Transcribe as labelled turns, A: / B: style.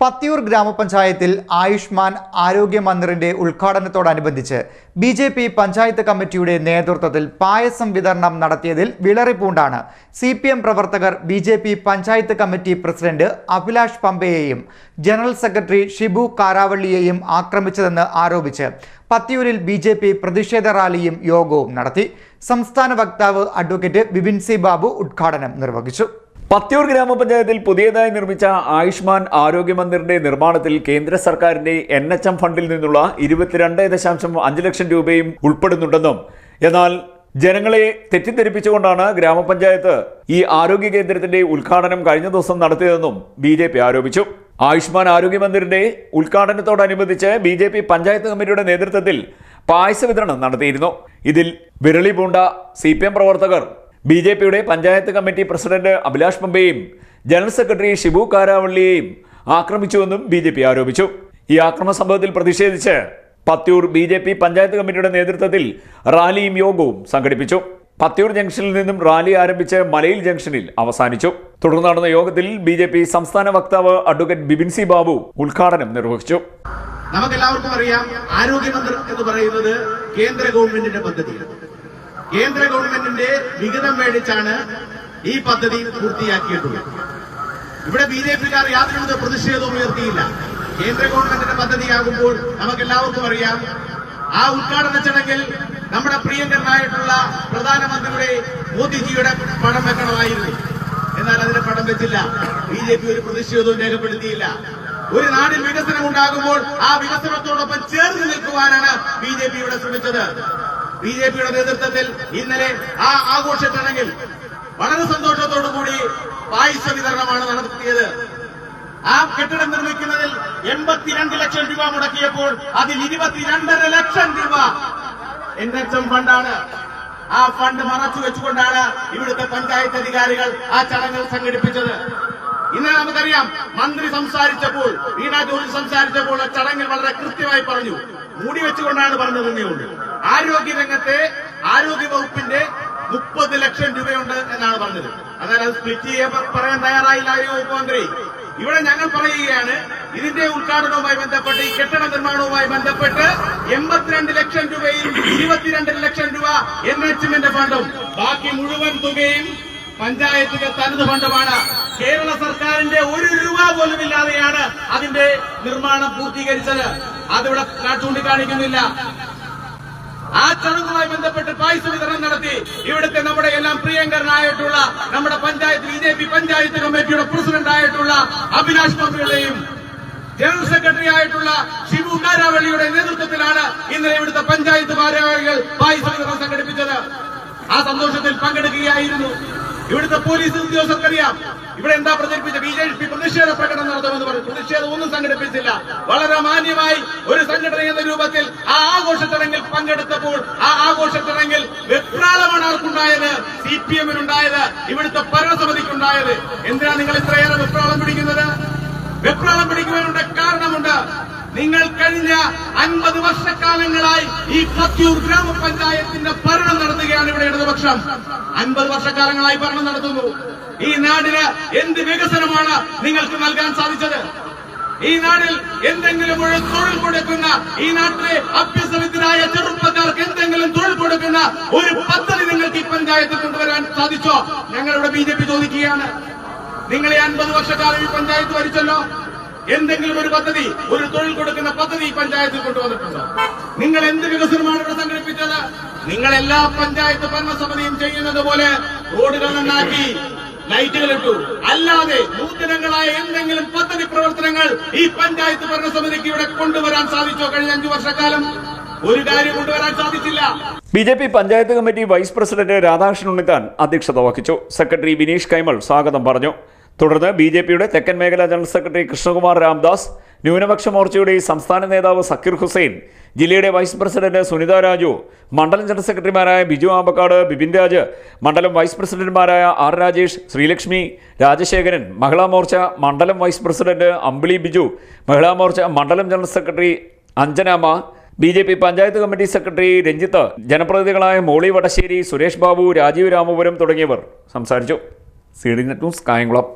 A: പത്തിയൂർ ഗ്രാമപഞ്ചായത്തിൽ ആയുഷ്മാൻ ആരോഗ്യ മന്ദിറിന്റെ ഉദ്ഘാടനത്തോടനുബന്ധിച്ച് ബി ജെ പി പഞ്ചായത്ത് കമ്മിറ്റിയുടെ നേതൃത്വത്തിൽ പായസം വിതരണം നടത്തിയതിൽ വിളറിപ്പൂണ്ടാണ് സി പി എം പ്രവർത്തകർ B J P panchayat committee president Abhilash പമ്പയെയും general secretary Shibu കാരാവള്ളിയെയും ആക്രമിച്ചതെന്ന് ആരോപിച്ച് പത്തിയൂരിൽ ബി ജെ പി പ്രതിഷേധ റാലിയും യോഗവും നടത്തി. സംസ്ഥാന വക്താവ് അഡ്വക്കേറ്റ് ബിബിൻ സി ബാബു ഉദ്ഘാടനം നിർവഹിച്ചു.
B: പത്തിയൂർ ഗ്രാമപഞ്ചായത്തിൽ പുതിയതായി നിർമ്മിച്ച ആയുഷ്മാൻ ആരോഗ്യ മന്ദിറിന്റെ നിർമ്മാണത്തിൽ കേന്ദ്ര സർക്കാരിന്റെ എൻ എച്ച് എം ഫണ്ടിൽ നിന്നുള്ള ഇരുപത്തിരണ്ട് ദശാംശം അഞ്ച് ലക്ഷം രൂപയും ഉൾപ്പെടുന്നുണ്ടെന്നും എന്നാൽ ജനങ്ങളെ തെറ്റിദ്ധരിപ്പിച്ചുകൊണ്ടാണ് ഗ്രാമപഞ്ചായത്ത് ഈ ആരോഗ്യ കേന്ദ്രത്തിന്റെ ഉദ്ഘാടനം കഴിഞ്ഞ ദിവസം നടത്തിയതെന്നും ബി ആരോപിച്ചു. ആയുഷ്മാൻ ആരോഗ്യ മന്ദിറിന്റെ ഉദ്ഘാടനത്തോടനുബന്ധിച്ച് ബി ജെ പി പഞ്ചായത്ത് കമ്മിറ്റിയുടെ നേതൃത്വത്തിൽ പായസ വിതരണം നടത്തിയിരുന്നു. ഇതിൽ വിരളി പൂണ്ട സി പി എം പ്രവർത്തകർ ബി ജെ പിയുടെ പഞ്ചായത്ത് കമ്മിറ്റി പ്രസിഡന്റ് അഭിലാഷ് പമ്പയും ജനറൽ സെക്രട്ടറി ഷിബു കാരാവള്ളിയെയും ആക്രമിച്ചുവെന്നും ബി ജെ പി ആരോപിച്ചു. ഈ ആക്രമ സംഭവത്തിൽ പ്രതിഷേധിച്ച് Pathiyoor B J P panchayat കമ്മിറ്റിയുടെ നേതൃത്വത്തിൽ റാലിയും യോഗവും സംഘടിപ്പിച്ചു. പത്തിയൂർ ജംഗ്ഷനിൽ നിന്നും റാലി ആരംഭിച്ച് മലയിൽ ജംഗ്ഷനിൽ അവസാനിച്ചു. തുടർന്ന് നടന്ന യോഗത്തിൽ ബി ജെ പി സംസ്ഥാന വക്താവ് അഡ്വക്കേറ്റ് ബിബിൻ സി ബാബു ഉദ്ഘാടനം നിർവഹിച്ചു.
C: നമുക്കെല്ലാവർക്കും അറിയാം ആരോഗ്യമന്ത്രി എന്ന് പറയുന്നത് കേന്ദ്ര ഗവൺമെന്റിന്റെ പദ്ധതിയാണ്. കേന്ദ്ര ഗവൺമെന്റിന്റെ വിഹിതം മേടിച്ചാണ് ഈ പദ്ധതി പൂർത്തിയാക്കിയിട്ടുള്ളത്. ഇവിടെ ബി ജെ പിക്കാർ യാതൊരു പ്രതിഷേധവും ഉയർത്തിയില്ല. കേന്ദ്ര ഗവൺമെന്റിന്റെ പദ്ധതിയാകുമ്പോൾ നമുക്ക് എല്ലാവർക്കും അറിയാം ആ ഉദ്ഘാടന ചടങ്ങിൽ നമ്മുടെ പ്രിയങ്കരനായിട്ടുള്ള പ്രധാനമന്ത്രിയുടെ മോദിജിയുടെ പടം വെക്കണമായിരുന്നു. എന്നാൽ അതിന്റെ പടം വെച്ചില്ല. ബി ജെ പി ഒരു പ്രതിഷേധവും രേഖപ്പെടുത്തിയില്ല. ഒരു നാടിൽ വികസനം ഉണ്ടാകുമ്പോൾ ആ വികസനത്തോടൊപ്പം ചേർന്ന് നിൽക്കുവാനാണ് ബി ജെ പി ഇവിടെ ശ്രമിച്ചത്. ബി ജെ പിയുടെ നേതൃത്വത്തിൽ ഇന്നലെ ആ ആഘോഷ ചടങ്ങിൽ വളരെ സന്തോഷത്തോടു കൂടി പായസ വിതരണമാണ് നടത്തിയത്. ആ കെട്ടിടം നിർമ്മിക്കുന്നതിൽ എൺപത്തിരണ്ട് ലക്ഷം രൂപ മുടക്കിയപ്പോൾ അതിൽ ഇരുപത്തിരണ്ടര ലക്ഷം രൂപ എൻ എച്ച് എം ഫണ്ടാണ് ആ ഫണ്ട് മറച്ചു വെച്ചുകൊണ്ടാണ് ഇവിടുത്തെ പഞ്ചായത്ത് അധികാരികൾ ആ ചടങ്ങ് സംഘടിപ്പിച്ചത്. ഇന്ന് നമുക്കറിയാം മന്ത്രി സംസാരിച്ചപ്പോൾ വീണ ജോർജ് സംസാരിച്ചപ്പോൾ ചടങ്ങിൽ വളരെ കൃത്യമായി പറഞ്ഞു. മൂടി വെച്ചുകൊണ്ടാണ് പറഞ്ഞതെന്നേ ഉള്ളൂ. ആരോഗ്യ രംഗത്തെ ആരോഗ്യ വകുപ്പിന്റെ മുപ്പത് ലക്ഷം രൂപയുണ്ട് എന്നാണ് പറഞ്ഞത്. അതായത് അത് സ്പ്ലിറ്റ് ചെയ്യാൻ പറയാൻ തയ്യാറായില്ല ആരോഗ്യ വകുപ്പ് മന്ത്രി ഇവിടെ ഞങ്ങൾ പറയുകയാണ് ഇതിന്റെ ഉദ്ഘാടനവുമായി ബന്ധപ്പെട്ട് ഈ കെട്ടിട നിർമ്മാണവുമായി ബന്ധപ്പെട്ട് എൺപത്തിരണ്ട് ലക്ഷം രൂപയിൽ ഇരുപത്തിരണ്ട് ലക്ഷം രൂപ എൻഎച്ച്മെന്റ് ഫണ്ടും. ബാക്കി മുഴുവൻ തുകയും പഞ്ചായത്തിന്റെ തനത് ഫണ്ടുമാണ്. കേരള സർക്കാരിന്റെ ഒരു രൂപ പോലും ഇല്ലാതെയാണ് അതിന്റെ നിർമ്മാണം പൂർത്തീകരിച്ചത്. അതിവിടെ ചൂണ്ടിക്കാണിക്കുന്നില്ല ആ ചടങ്ങുമായി ബന്ധപ്പെട്ട് പായസ വിതരണം നടത്തി ഇവിടുത്തെ നമ്മുടെ എല്ലാം പ്രിയങ്കരനായിട്ടുള്ള നമ്മുടെ panchayat B J P panchayat കമ്മിറ്റിയുടെ പ്രസിഡന്റ് ആയിട്ടുള്ള അഭിലാഷ് മന്ത്രിയുടെയും ജനറൽ സെക്രട്ടറി ആയിട്ടുള്ള ഷിബു കാരാവള്ളിയുടെ നേതൃത്വത്തിലാണ് ഇന്നലെ ഇവിടുത്തെ പഞ്ചായത്ത് ഭാരവാഹികൾ പായസ വിതരണം സംഘടിപ്പിച്ചത്. ആ സന്തോഷത്തിൽ പങ്കെടുക്കുകയായിരുന്നു. ഇവിടുത്തെ പോലീസ് ഉദ്യോഗസ്ഥർക്കറിയാം. ഇവിടെ എന്താ പ്രചരിപ്പിച്ച ബി ജെ പി പ്രതിഷേധ പ്രകടനം നടത്തുമെന്ന് പറഞ്ഞു. പ്രതിഷേധം ഒന്നും സംഘടിപ്പിച്ചില്ല. വളരെ മാന്യമായി ഒരു സംഘടന എന്ന രൂപത്തിൽ ആ ആഘോഷ ചടങ്ങിൽ പങ്കെടുത്തപ്പോൾ ആ ആഘോഷ ചടങ്ങിൽ വെപ്രാളമാണ് ആർക്കുണ്ടായത്? C P എമ്മിനുണ്ടായത്. ഇവിടുത്തെ ഭരണസമിതിക്കുണ്ടായത്. എന്തിനാ നിങ്ങൾ ഇത്രയേറെ വെപ്രാളം പിടിക്കുന്നത്? വെപ്രാളം പിടിക്കുവാനുള്ള കാരണമുണ്ട്. നിങ്ങൾ കഴിഞ്ഞ അൻപത് വർഷക്കാലങ്ങളായി ഈ പത്തിയൂർ ഗ്രാമപഞ്ചായത്തിന്റെ ഭരണം നടത്തുകയാണ് ഇവിടെ ഇടതുപക്ഷം. അൻപത് വർഷക്കാലങ്ങളായി ഭരണം നടത്തുന്നു. ഈ നാടിന് എന്ത് വികസനമാണ് നിങ്ങൾക്ക് നൽകാൻ സാധിച്ചത്? ഈ നാടിൽ എന്തെങ്കിലും ഒരു തൊഴിൽ കൊടുക്കുന്ന ഈ നാട്ടിലെ അഭ്യസനത്തിനായ ചെറുപ്പക്കാർക്ക് എന്തെങ്കിലും തൊഴിൽ കൊടുക്കുന്ന ഒരു പദ്ധതി നിങ്ങൾക്ക് ഈ പഞ്ചായത്തിൽ കൊണ്ടുവരാൻ സാധിച്ചോ? ഞങ്ങളിവിടെ ബി ജെ പി ചോദിക്കുകയാണ്. നിങ്ങളെ അൻപത് വർഷക്കാലം ഈ പഞ്ചായത്ത് ഭരിച്ചല്ലോ? എന്തെങ്കിലും ഒരു പദ്ധതി ഒരു തൊഴിൽ കൊടുക്കുന്ന പദ്ധതി പഞ്ചായത്തിൽ കൊണ്ടുവന്നിട്ടുണ്ടോ? നിങ്ങൾ എന്ത് വികസനമാണ് ഇവിടെ സംഘടിപ്പിച്ചത്? നിങ്ങൾ എല്ലാ പഞ്ചായത്ത് ഭരണസമിതിയും ചെയ്യുന്നത് പോലെ റോഡുകൾ നന്നാക്കി ലൈറ്റുകൾ ഇട്ടു. അല്ലാതെ നൂതനങ്ങളായ എന്തെങ്കിലും പദ്ധതി പ്രവർത്തനങ്ങൾ ഈ പഞ്ചായത്ത് ഭരണസമിതിക്ക് ഇവിടെ കൊണ്ടുവരാൻ സാധിച്ചോ കഴിഞ്ഞ അഞ്ചു വർഷക്കാലം? ഒരു കാര്യം കൊണ്ടുവരാൻ സാധിച്ചില്ല.
B: B J P panchayat committee vice president Radhakrishnan Unnithan അധ്യക്ഷത വഹിച്ചു. സെക്രട്ടറി വിനീഷ് കൈമൾ സ്വാഗതം പറഞ്ഞു. തുടർന്ന് ബി ജെ പിയുടെ തെക്കൻ മേഖലാ ജനറൽ സെക്രട്ടറി കൃഷ്ണകുമാർ രാംദാസ് ന്യൂനപക്ഷ മോർച്ചയുടെ സംസ്ഥാന നേതാവ് സക്കീർ ഹുസൈൻ ജില്ലയുടെ വൈസ് പ്രസിഡന്റ് സുനിത രാജു മണ്ഡലം ജനറൽ സെക്രട്ടറിമാരായ ബിജു ആമ്പക്കാട് ബിപിൻ രാജ് മണ്ഡലം വൈസ് പ്രസിഡന്റുമാരായ ആർ രാജേഷ് ശ്രീലക്ഷ്മി രാജശേഖരൻ മഹിളാ മോർച്ച മണ്ഡലം വൈസ് പ്രസിഡന്റ് അമ്പിളി ബിജു മഹിളാ മോർച്ച മണ്ഡലം general secretary അഞ്ജനാമ B J P panchayat committee secretary Ranjith ജനപ്രതിനിധികളായ Molly Vadasseri Suresh Babu Rajeev Ramapuram തുടങ്ങിയവർ സംസാരിച്ചു. C D net news Kayamkulam.